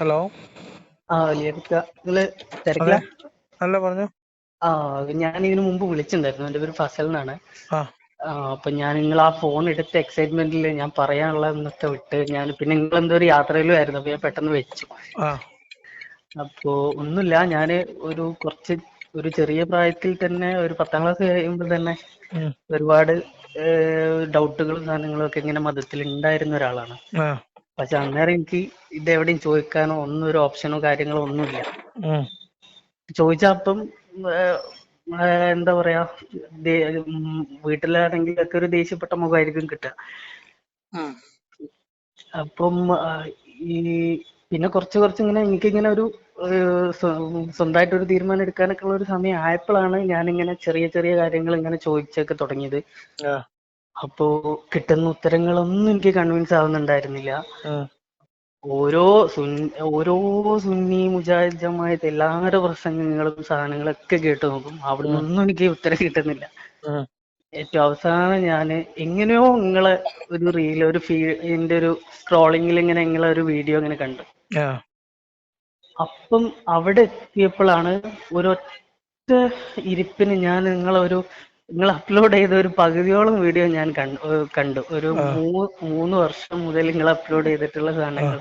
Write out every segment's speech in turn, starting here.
Hello ആ വലിയക്ക നിങ്ങൾ തിരക്കില? അല്ല പറഞ്ഞു. ആ ഞാൻ ഇതിനു മുമ്പ് വിളിച്ചിട്ടുണ്ടായിരുന്നു. എന്റെ പേര് ഫസൽ എന്നാണ്. അപ്പൊ ഞാൻ നിങ്ങൾ ആ ഫോൺ എടുത്ത എക്സൈറ്റ്മെന്റിൽ ഞാൻ പറയാനുള്ളതെന്നൊക്കെ വിട്ട് ഞാൻ പിന്നെ നിങ്ങൾ എന്തോ ഒരു യാത്രയിലും ആയിരുന്നു. അപ്പൊ ഞാൻ പെട്ടെന്ന് വെച്ചു. അപ്പോ ഒന്നുമില്ല. ഞാൻ ഒരു കുറച്ച് ഒരു ചെറിയ പ്രായത്തിൽ തന്നെ ഒരു പത്താം ക്ലാസ് കഴിയുമ്പോൾ തന്നെ ഒരുപാട് ഡൗട്ടുകളും സാധനങ്ങളും ഒക്കെ ഇങ്ങനെ മതത്തിൽ ഉണ്ടായിരുന്ന ഒരാളാണ് പക്ഷെ അന്നേരം എനിക്ക് ഇതെവിടെയും ചോദിക്കാനോ ഒന്നും ഒരു ഓപ്ഷനോ കാര്യങ്ങളോ ഒന്നുമില്ല. ഉം, ചോദിച്ചപ്പം എന്താ പറയാ വീട്ടിലാണെങ്കിൽ ഒക്കെ ഒരു ദേഷ്യപ്പെട്ട മുഖമായിരിക്കും കിട്ടുക. അപ്പം ഈ പിന്നെ കുറച്ച് കുറച്ച് ഇങ്ങനെ എനിക്കിങ്ങനെ ഒരു സ്വന്തമായിട്ട് ഒരു തീരുമാനം എടുക്കാനൊക്കെ ഉള്ള ഒരു സമയം ആയപ്പോഴാണ് ഞാൻ ഇങ്ങനെ ചെറിയ ചെറിയ കാര്യങ്ങൾ ഇങ്ങനെ ചോദിച്ചൊക്കെ തുടങ്ങിയത്. അപ്പോ കിട്ടുന്ന ഉത്തരങ്ങളൊന്നും എനിക്ക് കൺവിൻസ് ആവുന്നുണ്ടായിരുന്നില്ല. ഓരോ ഓരോ സുന്നി മുജാഹിദ് ജമാഅത്ത് എല്ലാവരുടെ പ്രസംഗങ്ങളും സാധനങ്ങളും ഒക്കെ കേട്ട് നോക്കും. അവിടെ നിന്നൊന്നും എനിക്ക് ഉത്തരം കിട്ടുന്നില്ല. ഏറ്റവും അവസാനം ഞാൻ എങ്ങനെയോ നിങ്ങളെ ഒരു റീൽ ഒരു ഫീ എന്റെ ഒരു സ്ക്രോളിങ്ങിൽ ഇങ്ങനെ നിങ്ങളെ ഒരു വീഡിയോ ഇങ്ങനെ കണ്ടു. അപ്പം അവിടെ എത്തിയപ്പോഴാണ് ഒരൊറ്റ ഇരിപ്പിന് ഞാൻ നിങ്ങളെ ഒരു നിങ്ങൾ അപ്ലോഡ് ചെയ്ത ഒരു പകുതിയോളം വീഡിയോ ഞാൻ കണ്ടു കണ്ടു. ഒരു മൂന്ന് വർഷം മുതൽ നിങ്ങൾ അപ്ലോഡ് ചെയ്തിട്ടുള്ള സാധനങ്ങൾ.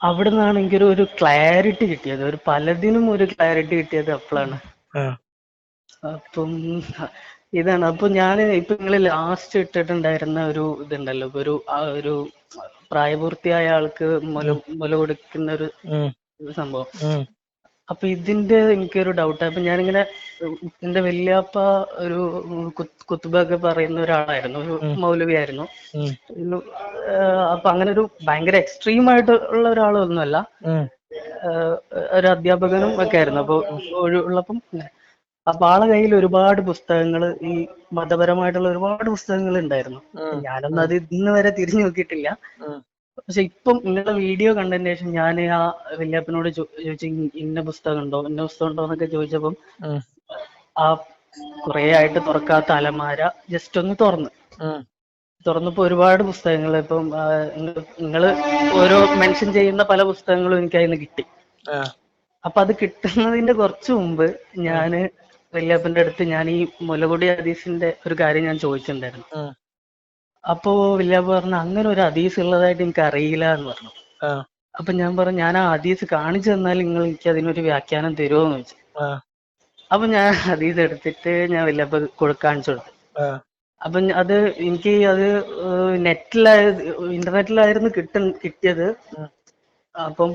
അവിടെ നിന്നാണ് എനിക്കൊരു ഒരു ക്ലാരിറ്റി കിട്ടിയത്. ഒരു പലതിനും ഒരു ക്ലാരിറ്റി കിട്ടിയത് അപ്പോഴാണ്. അപ്പം ഇതാണ്. അപ്പൊ ഞാൻ ഇപ്പൊ നിങ്ങൾ ലാസ്റ്റ് ഇട്ടിട്ടുണ്ടായിരുന്ന ഒരു ഇതുണ്ടല്ലോ. ഒരു ഒരു പ്രായപൂർത്തിയായ ആൾക്ക് മുല മുല കൊടുക്കുന്ന ഒരു സംഭവം. അപ്പൊ ഇതിന്റെ എനിക്കൊരു ഡൗട്ട് അപ്പൊ ഞാനിങ്ങനെ എന്റെ വല്യാപ്പ ഒരു കുത്തുബ കുത്തുബൊക്കെ പറയുന്ന ഒരാളായിരുന്നു. ഒരു മൗലവി ആയിരുന്നു ഉം, ഒരു, ആഹ് അപ്പൊ അങ്ങനെ ഒരു ഭയങ്കര എക്സ്ട്രീം ആയിട്ട് ഉള്ള ഒരാളൊന്നുമല്ല. ഒരു അധ്യാപകനും ഒക്കെ ആയിരുന്നു. അപ്പൊ ഒഴിവുള്ളപ്പം. അപ്പൊ ആളെ കയ്യിൽ ഒരുപാട് പുസ്തകങ്ങൾ ഈ മതപരമായിട്ടുള്ള ഒരുപാട് പുസ്തകങ്ങൾ ഉണ്ടായിരുന്നു. ഞാനൊന്നും അത് ഇന്ന് വരെ തിരിഞ്ഞു നോക്കിയിട്ടില്ല. പക്ഷെ ഇപ്പം നിങ്ങളുടെ വീഡിയോ കണ്ടതിന് ശേഷം ഞാൻ ആ വല്യപ്പനോട് ചോദിച്ചു ഇന്ന പുസ്തകം ഉണ്ടോ ഇന്ന പുസ്തകം ഉണ്ടോ എന്നൊക്കെ ചോദിച്ചപ്പം ആ കുറെ ആയിട്ട് തുറക്കാത്ത അലമാര ജസ്റ്റ് ഒന്ന് തുറന്നു. തുറന്നപ്പോ ഒരുപാട് പുസ്തകങ്ങൾ ഇപ്പം നിങ്ങൾ ഓരോ മെൻഷൻ ചെയ്യുന്ന പല പുസ്തകങ്ങളും എനിക്ക് അതിന് കിട്ടി. അപ്പൊ അത് കിട്ടുന്നതിന്റെ കുറച്ച് മുമ്പ് ഞാൻ വല്യപ്പന്റെ അടുത്ത് ഞാൻ ഈ മുലകുടി ഹദീസിന്റെ ഒരു കാര്യം ഞാൻ ചോദിച്ചിട്ടുണ്ടായിരുന്നു. അപ്പോ വല്യപ്പ പറഞ്ഞു അങ്ങനെ ഒരു ഹദീസ് ഉള്ളതായിട്ട് എനിക്ക് അറിയില്ല എന്ന് പറഞ്ഞു. അപ്പൊ ഞാൻ പറഞ്ഞു ഞാൻ ആ ഹദീസ് കാണിച്ചു തന്നാൽ നിങ്ങൾ എനിക്ക് അതിനൊരു വ്യാഖ്യാനം തരുമോ എന്ന് ചോദിച്ചു അപ്പൊ ഞാൻ ഹദീസ് എടുത്തിട്ട് ഞാൻ കൊടു- കാണിച്ചു കൊടുത്തു. അപ്പൊ അത് എനിക്ക് അത് നെറ്റിലായ ഇന്റർനെറ്റിലായിരുന്നു കിട്ട കിട്ടിയത്. അപ്പം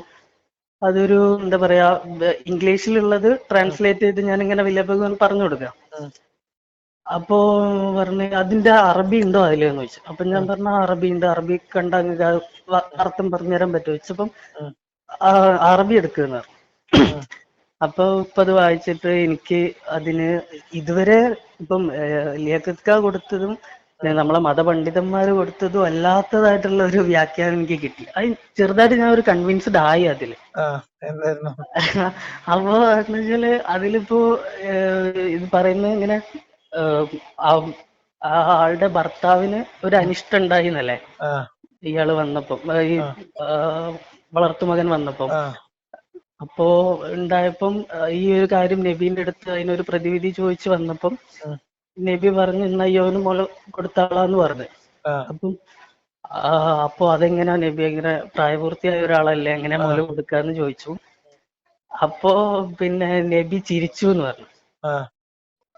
അതൊരു എന്താ പറയാ ഇംഗ്ലീഷിലുള്ളത് ട്രാൻസ്ലേറ്റ് ചെയ്ത് ഞാൻ ഇങ്ങനെ വില്ലപ്പ പറഞ്ഞു കൊടുക്കാം. അപ്പോ പറഞ്ഞു അതിന്റെ അറബി ഉണ്ടോ അതിലെന്ന് ചോദിച്ചു. അപ്പൊ ഞാൻ പറഞ്ഞ അറബി ഉണ്ട്. അറബി കണ്ട അർത്ഥം പറഞ്ഞു തരാൻ പറ്റുമോ? ചോദിച്ചപ്പം അറബി എടുക്കുന്ന അപ്പൊ ഇപ്പൊ അത് വായിച്ചിട്ട് എനിക്ക് അതിന് ഇതുവരെ ഇപ്പം ലേഖക്ക കൊടുത്തതും നമ്മളെ മതപണ്ഡിതന്മാർ കൊടുത്തതും അല്ലാത്തതായിട്ടുള്ള ഒരു വ്യാഖ്യാനം എനിക്ക് കിട്ടി. അത് ചെറുതായിട്ട് ഞാൻ ഒരു കൺവിൻസ്ഡ് ആയി അതിൽ. അപ്പൊ എന്ന് വെച്ചാൽ അതിലിപ്പോ ഇത് പറയുന്നത് ഇങ്ങനെ ആ- ആളുടെ ഭർത്താവിന് ഒരു അനിഷ്ടം ഉണ്ടായി എന്നല്ലേ ഇയാൾ വന്നപ്പം ഈ വളർത്തുമകൻ വന്നപ്പം. അപ്പോ ഉണ്ടായപ്പം ഈ ഒരു കാര്യം നബീന്റെ അടുത്ത് അതിനൊരു പ്രതിവിധി ചോദിച്ചു വന്നപ്പം നബി പറഞ്ഞു ഇന്ന അയ്യോന് മുല കൊടുത്താളാന്ന് പറഞ്ഞു. അപ്പം അപ്പൊ അതെങ്ങനെയാ നബി എങ്ങനെ പ്രായപൂർത്തിയായ ഒരാളല്ലേ എങ്ങനെ മുല കൊടുക്കാന്ന് ചോദിച്ചു. അപ്പോ പിന്നെ നബി ചിരിച്ചു എന്ന് പറഞ്ഞു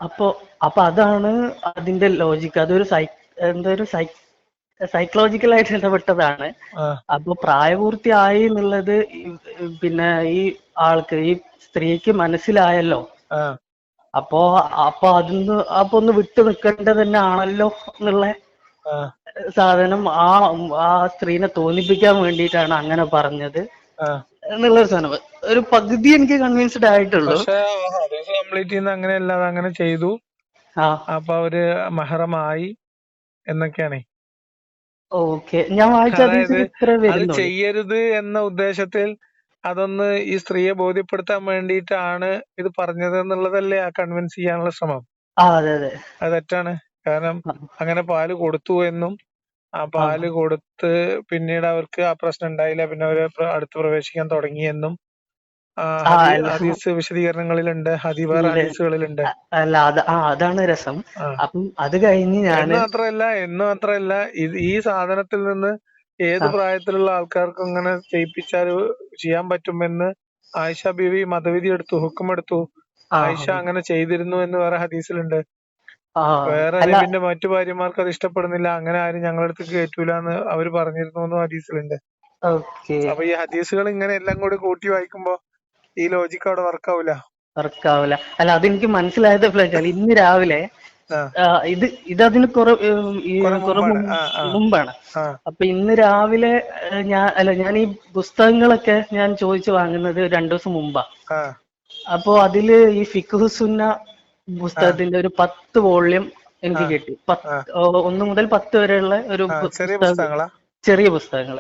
അപ്പോ അപ്പൊ അതാണ് അതിന്റെ ലോജിക് അതൊരു സൈ എന്തോ ഒരു സൈ സൈക്കോളജിക്കൽ ആയിട്ട് ഇടപെട്ടതാണ്. അപ്പൊ പ്രായപൂർത്തിയായി എന്നുള്ളത് പിന്നെ ഈ ആൾക്ക് ഈ സ്ത്രീക്ക് മനസ്സിലായല്ലോ. അപ്പോ അപ്പൊ അതിന്ന് അപ്പൊ ഒന്ന് വിട്ടു നിൽക്കേണ്ടത് തന്നെ ആണല്ലോ എന്നുള്ള സാധനം ആ ആ സ്ത്രീനെ തോന്നിപ്പിക്കാൻ വേണ്ടിയിട്ടാണ് അങ്ങനെ പറഞ്ഞത്. ആ. എന്നുള്ളൊരു സാധനം. ഒരു പകുതി എനിക്ക് കൺവിൻസ്ഡ് ആയിട്ടുള്ളൂ. പക്ഷെ ഹദീസ് കംപ്ലീറ്റ് ചെയ്യുന്ന അങ്ങനെയല്ല അത് അങ്ങനെ ചെയ്തു. ആ. അപ്പൊ അവർ മഹറമായി എന്നൊക്കെയാണ്. ഓക്കെ. ഞാൻ വായിച്ച അതായത് ഹദീസിൽ ഇത്ര അത് വരുന്നുള്ളൂ. ചെയ്യരുത് എന്ന ഉദ്ദേശത്തിൽ അതൊന്ന് ഈ സ്ത്രീയെ ബോധ്യപ്പെടുത്താൻ വേണ്ടിയിട്ടാണ് ഇത് പറഞ്ഞത് എന്നുള്ളതല്ലേ ആ കൺവിൻസ് ചെയ്യാനുള്ള ശ്രമം? ആ അതെ അതെ. അത് തെറ്റാണ്. കാരണം ആ, അങ്ങനെ പാൽ കൊടുത്തു എന്നും ആ പാൽ കൊടുത്ത് പിന്നീട് അവർക്ക് ആ പ്രശ്നം ഉണ്ടായില്ല. പിന്നെ അവർ അടുത്ത് പ്രവേശിക്കാൻ തുടങ്ങിയെന്നും. ഹദീസ് വിശദീകരണങ്ങളിലുണ്ട്. ഹദീബാർ. ഹദീസുകളിലുണ്ട്. അല്ല അത് ആ അതാണ് രസം. അപ്പം അത് കഴിഞ്ഞ് ഞാൻ മാത്രമല്ല എന്ന് മാത്രമല്ല ഈ സാധനത്തിൽ നിന്ന് ഏത് പ്രായത്തിലുള്ള ആൾക്കാർക്കും ഇങ്ങനെ ചെയ്യിപ്പിച്ചാൽ ചെയ്യാൻ പറ്റുമെന്ന് ആയിഷ ബീവി മതവിധി എടുത്തു ഹുക്കം എടുത്തു ആയിഷ അങ്ങനെ ചെയ്തിരുന്നു എന്ന് വേറെ ഹദീസിലുണ്ട്. ആ, വേറെ അല്ല നബിന്റെ മറ്റു ഭാര്യമാർക്ക് അത് ഇഷ്ടപ്പെടുന്നില്ല. അങ്ങനെ ആരും ഞങ്ങളുടെ അടുത്ത് കേറ്റൂല എന്ന് അവർ പറഞ്ഞിരുന്നു എന്നും ഹദീസിലുണ്ട്. ഓക്കെ. അപ്പൊ ഈ ഹദീസുകൾ ഇങ്ങനെ എല്ലാം കൂടി കൂട്ടി വായിക്കുമ്പോ ഈ ലോജിക്ക് അവിടെ വർക്കാവൂല. വർക്കാവില്ല അല്ല അതെനിക്ക് മനസ്സിലായത് എപ്പോഴാ വെച്ചാൽ ഇന്ന് രാവിലെ ആ. ആ, ഇത് ഇതതിന് കുറെ ഉം, ഈ കുറെ കുറെ മുമ്പാണ്. മുമ്പ് ആ, ആ. മുമ്പാണ്. ആ. അപ്പൊ ഇന്ന് രാവിലെ ഞാൻ അല്ല ഞാൻ ഈ പുസ്തകങ്ങളൊക്കെ ഞാൻ ചോദിച്ചു വാങ്ങുന്നത് രണ്ടു ദിവസം മുമ്പാ. ആ. അപ്പോ അതിൽ ഈ ഫിഖ്ഹു സുന്ന പുസ്തകത്തിന്റെ ഒരു പത്ത് വോള്യം എനിക്ക് കിട്ടി. ഒന്ന് മുതൽ പത്ത് വരെയുള്ള ഒരു ചെറിയ പുസ്തകങ്ങൾ. പുസ്തകങ്ങൾ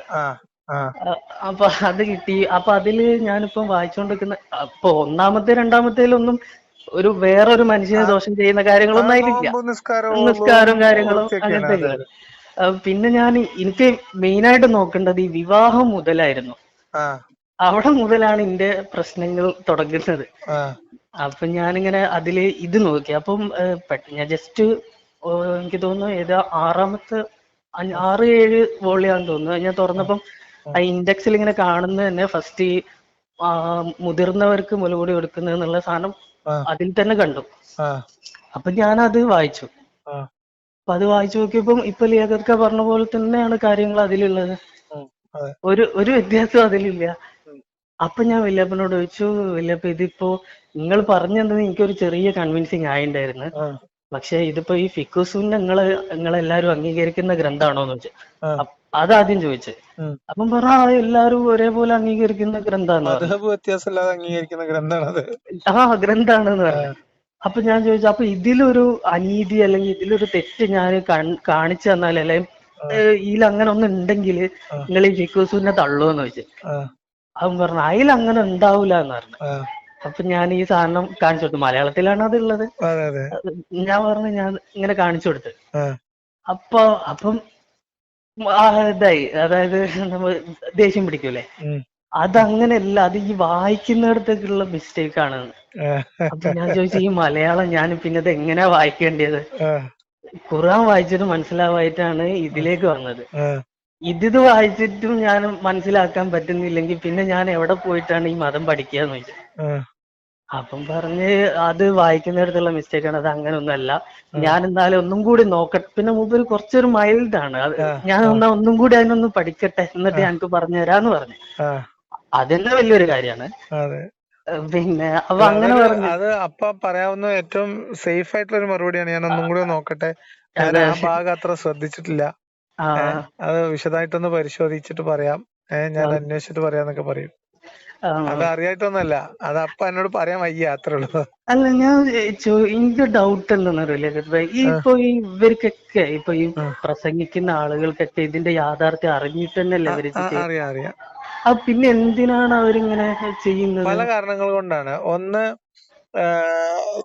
അപ്പൊ അത് കിട്ടി. അപ്പൊ അതിൽ ഞാനിപ്പം വായിച്ചുകൊണ്ടിരിക്കുന്ന അപ്പൊ ഒന്നാമത്തെ രണ്ടാമത്തേലൊന്നും ഒരു വേറൊരു മനുഷ്യനെ ദോഷം ചെയ്യുന്ന കാര്യങ്ങളൊന്നും ആയിരിക്കില്ല നിസ്കാരവും കാര്യങ്ങളും അങ്ങനത്തെ പിന്നെ ഞാൻ എനിക്ക് മെയിനായിട്ട് നോക്കേണ്ടത് ഈ വിവാഹം മുതലായിരുന്നു. അവിടെ മുതലാണ് എന്റെ പ്രശ്നങ്ങൾ തുടങ്ങുന്നത്. അപ്പൊ ഞാനിങ്ങനെ അതിൽ ഇത് നോക്കി. അപ്പം ഞാൻ ജസ്റ്റ് എനിക്ക് തോന്നുന്നു ഏതാ ആറാമത്തെ ആറ് ഏഴ് വോളിയാന്ന് തോന്നുന്നു. ഞാൻ തുറന്നപ്പം ആ ഇൻഡെക്സിൽ ഇങ്ങനെ കാണുന്നത് തന്നെ ഫസ്റ്റ് ഈ മുതിർന്നവർക്ക് മുലകൂടി കൊടുക്കുന്നത് എന്നുള്ള സാധനം അതിൽ തന്നെ കണ്ടു. അപ്പൊ ഞാൻ അത് വായിച്ചു അപ്പൊ അത് വായിച്ചു നോക്കിയപ്പം ഇപ്പൊ ലിയാഖത്ക പറഞ്ഞ പോലെ തന്നെയാണ് കാര്യങ്ങൾ അതിലുള്ളത്. ഒരു ഒരു വ്യത്യാസവും അതിലില്ല. അപ്പൊ ഞാൻ വല്യപ്പനോട് ചോദിച്ചു വല്യപ്പ ഇതിപ്പോ നിങ്ങൾ പറഞ്ഞു തന്നത് എനിക്കൊരു ചെറിയ കൺവിൻസിങ് ആയിണ്ടായിരുന്നു. പക്ഷെ ഇതിപ്പോ ഈ ഫിക്കുസുവിന്റെ നിങ്ങൾ നിങ്ങളെല്ലാരും അംഗീകരിക്കുന്ന ഗ്രന്ഥാണോന്ന് ചോദിച്ചു. അതാദ്യം ചോദിച്ചു. അപ്പം പറഞ്ഞ ആ എല്ലാരും ഒരേപോലെ അംഗീകരിക്കുന്ന ഗ്രന്ഥാണ് വ്യത്യാസമില്ലാതെ അംഗീകരിക്കുന്ന ഗ്രന്ഥാണത്. ആ ഗ്രന്ഥാണെന്ന് പറഞ്ഞു. അപ്പൊ ഞാൻ ചോദിച്ചു അപ്പൊ ഇതിലൊരു അനീതി അല്ലെങ്കിൽ ഇതിലൊരു തെറ്റ് ഞാൻ കാണിച്ചു തന്നാൽ അല്ലെങ്കിൽ ഇതിൽ അങ്ങനെ ഒന്നും ഉണ്ടെങ്കിൽ നിങ്ങൾ ഈ ഫിക്കുസുന്നെ തള്ളുമെന്ന് ചോദിച്ചു അവൻ പറഞ്ഞു അതിൽ അങ്ങനെ ഉണ്ടാവൂല എന്ന് പറഞ്ഞു അപ്പൊ ഞാൻ ഈ സാധനം കാണിച്ചു കൊടുത്തു. മലയാളത്തിലാണ് അത് ഉള്ളത്. അതെ അതെ. ഞാൻ പറഞ്ഞു ഞാൻ ഇങ്ങനെ കാണിച്ചു കൊടുത്ത്. അപ്പൊ അപ്പം ഇതായി. അതായത് നമ്മൾ ദേഷ്യം പിടിക്കൂലേ. അതങ്ങനെയല്ല അത് ഈ വായിക്കുന്നിടത്തേക്കുള്ള മിസ്റ്റേക്ക് ആണ്. അപ്പൊ ഞാൻ ചോദിച്ചു ഈ മലയാളം ഞാൻ പിന്നെ ഇത് എങ്ങനെയാ വായിക്കേണ്ടത് ഖുറാൻ ഖുർആൻ വായിച്ചിട്ട് മനസ്സിലാവായിട്ടാണ് ഇതിലേക്ക് വന്നത്. ഇതിത് വായിച്ചിട്ടും ഞാൻ മനസ്സിലാക്കാൻ പറ്റുന്നില്ലെങ്കിൽ പിന്നെ ഞാൻ എവിടെ പോയിട്ടാണ് ഈ മതം പഠിക്കാന്ന് എന്ന് ആ, അപ്പം പറഞ്ഞ് അത് വായിക്കുന്നിടത്തുള്ള മിസ്റ്റേക്ക് ആണ്. അത് അങ്ങനെ ഒന്നല്ല ഞാൻ എന്നാലും ഒന്നും കൂടി നോക്കട്ടെ. പിന്നെ മുമ്പിൽ കുറച്ചൊരു മൈൽഡ് ആണ്. അത് ഞാൻ എന്നാ ഒന്നും കൂടി അതിനൊന്ന് പഠിക്കട്ടെ എന്നിട്ട് ഞങ്ങൾക്ക് പറഞ്ഞു തരാന്ന് പറഞ്ഞു. അതെന്നെ വലിയൊരു കാര്യമാണ്. പിന്നെ അപ്പൊ അങ്ങനെ പറഞ്ഞു അത് അപ്പ പറയാവുന്ന ഏറ്റവും സേഫ് ആയിട്ടുള്ള ഒരു മറുപടിയാണ്. ഞാൻ ഒന്നും കൂടി നോക്കട്ടെ. ഞാൻ ആ ഭാഗം അത്ര ശ്രദ്ധിച്ചിട്ടില്ല. അത് വിശദമായിട്ടൊന്ന് പരിശോധിച്ചിട്ട് പറയാം. ഏഹ് ഞാൻ അന്വേഷിച്ചിട്ട് പറയാന്നൊക്കെ പറയും. അത് അറിയായിട്ടൊന്നല്ല അത് അപ്പ എന്നോട് പറയാൻ വയ്യ അത്രേ ഉള്ളൂ. അല്ല ഞാൻ എനിക്ക് ഡൗട്ട് എന്തെന്നറിയില്ല ഈ ഇപ്പൊ ഇവർക്കൊക്കെ ഇപ്പൊ ഈ പ്രസംഗിക്കുന്ന ആളുകൾക്കൊക്കെ ഇതിന്റെ യാഥാർത്ഥ്യം അറിഞ്ഞിട്ട് തന്നെയല്ലേ ഇവർ അറിയാം അറിയാം. ആ പിന്നെ എന്തിനാണ് അവരിങ്ങനെ ചെയ്യുന്നത്? പല കാരണങ്ങൾ കൊണ്ടാണ്. ഒന്ന്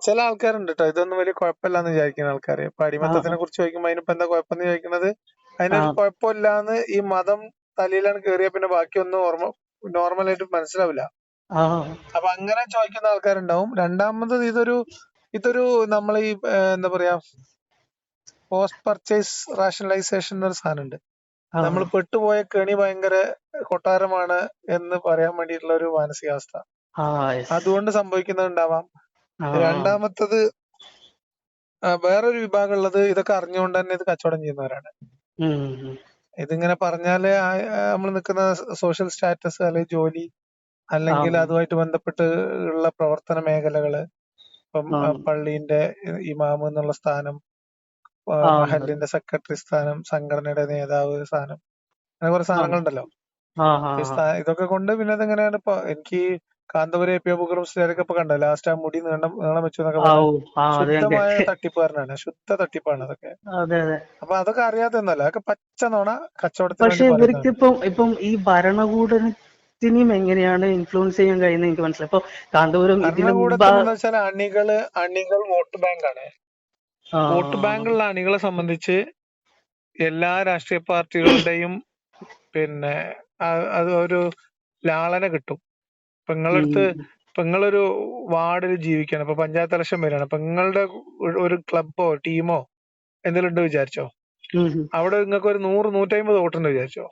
ചില ആൾക്കാരുണ്ട് കേട്ടോ. ഇതൊന്നും വലിയ കുഴപ്പമില്ലാന്ന് വിചാരിക്കുന്ന ആൾക്കാര്. ഇപ്പൊ അടിമത്തത്തിനെ കുറിച്ച് ചോദിക്കുമ്പോ അതിനിപ്പോ എന്താ കുഴപ്പമെന്ന് ചോദിക്കുന്നത് അതിനൊരു. കുഴപ്പമില്ലാന്ന് ഈ മതം തലയിലാണ് കേറിയ പിന്നെ ബാക്കിയൊന്നും ഓർമ്മ നോർമലായിട്ട് മനസ്സിലാവില്ല. ആ. അപ്പൊ അങ്ങനെ ചോദിക്കുന്ന ആൾക്കാരുണ്ടാവും. രണ്ടാമത് ഇതൊരു ഇതൊരു നമ്മൾ ഈ എന്താ പറയാ പോസ്റ്റ് പർച്ചേസ് റാഷണലൈസേഷൻ എന്നൊരു സാധനമുണ്ട്. നമ്മൾ പെട്ടുപോയ കെണി ഭയങ്കര കൊട്ടാരമാണ് എന്ന് പറയാൻ വേണ്ടിയിട്ടുള്ള ഒരു മാനസികാവസ്ഥ. അതുകൊണ്ട് സംഭവിക്കുന്നുണ്ടാവാം രണ്ടാമത്തത് വേറൊരു വിഭാഗം ഉള്ളത് ഇതൊക്കെ അറിഞ്ഞുകൊണ്ട് തന്നെ ഇത് കച്ചവടം ചെയ്യുന്നവരാണ്. ഇതിങ്ങനെ പറഞ്ഞാൽ നമ്മൾ നിൽക്കുന്ന സോഷ്യൽ സ്റ്റാറ്റസ് അല്ലെങ്കിൽ ജോലി അല്ലെങ്കിൽ. അതുമായിട്ട് ബന്ധപ്പെട്ട് ഉള്ള പ്രവർത്തന മേഖലകൾ ഇപ്പം പള്ളീന്റെ ഇമാമ് എന്നുള്ള സ്ഥാനം മഹലിന്റെ സെക്രട്ടറി സ്ഥാനം സംഘടനയുടെ നേതാവ് സ്ഥാനം അങ്ങനെ കുറെ സ്ഥാനങ്ങളുണ്ടല്ലോ. ഇതൊക്കെ കൊണ്ട് പിന്നെ അതെങ്ങനെയാണ് ഇപ്പൊ എനിക്ക് കാന്തപുരം എ പി അബുക്കറും ഇപ്പൊ കണ്ടോ? ലാസ്റ്റ് ആ മുടി നീളം നീളം വെച്ചു എന്നൊക്കെ ശുദ്ധമായ. തട്ടിപ്പുകാരനാണ്. ശുദ്ധ തട്ടിപ്പാണ് അതൊക്കെ. അതെ അതെ. അപ്പൊ അതൊക്കെ അറിയാത്തൊന്നല്ല. അതൊക്കെ പച്ച നോണ കച്ചവടത്തിന് പക്ഷെ വേണ്ടി ഇവർക്ക് പറയുന്നതാണ് ഇപ്പം ഇപ്പം ഈ എങ്ങനെയാണ് ഇൻഫ്ലുവൻസ് ചെയ്യാൻ കഴിയുന്നത് എനിക്ക് മനസ്സിലായി. ഇപ്പൊ കാന്തപുരം അണികൾ അണികൾ വോട്ട് ബാങ്കാണ് ആ, വോട്ട് ബാങ്കുള്ള അണികളെ സംബന്ധിച്ച് എല്ലാ രാഷ്ട്രീയ പാർട്ടികളുടെയും പിന്നെ അതൊരു അത് ഒരു ലാളന കിട്ടും. ഇപ്പൊ നിങ്ങളടുത്ത് ഇപ്പൊ നിങ്ങളൊരു വാർഡിൽ ജീവിക്കാണ്. ഇപ്പൊ പഞ്ചായത്ത് ഇലക്ഷൻ വരികയാണ്. അപ്പൊ നിങ്ങളുടെ ഒരു- ക്ലബ്ബോ ക്ലബോ ടീമോ എന്തെങ്കിലും ഉണ്ട് വിചാരിച്ചോ. അവിടെ നിങ്ങൾക്ക് ഒരു നൂറ് നൂറ്റമ്പത് വോട്ടുണ്ട് വിചാരിച്ചോ?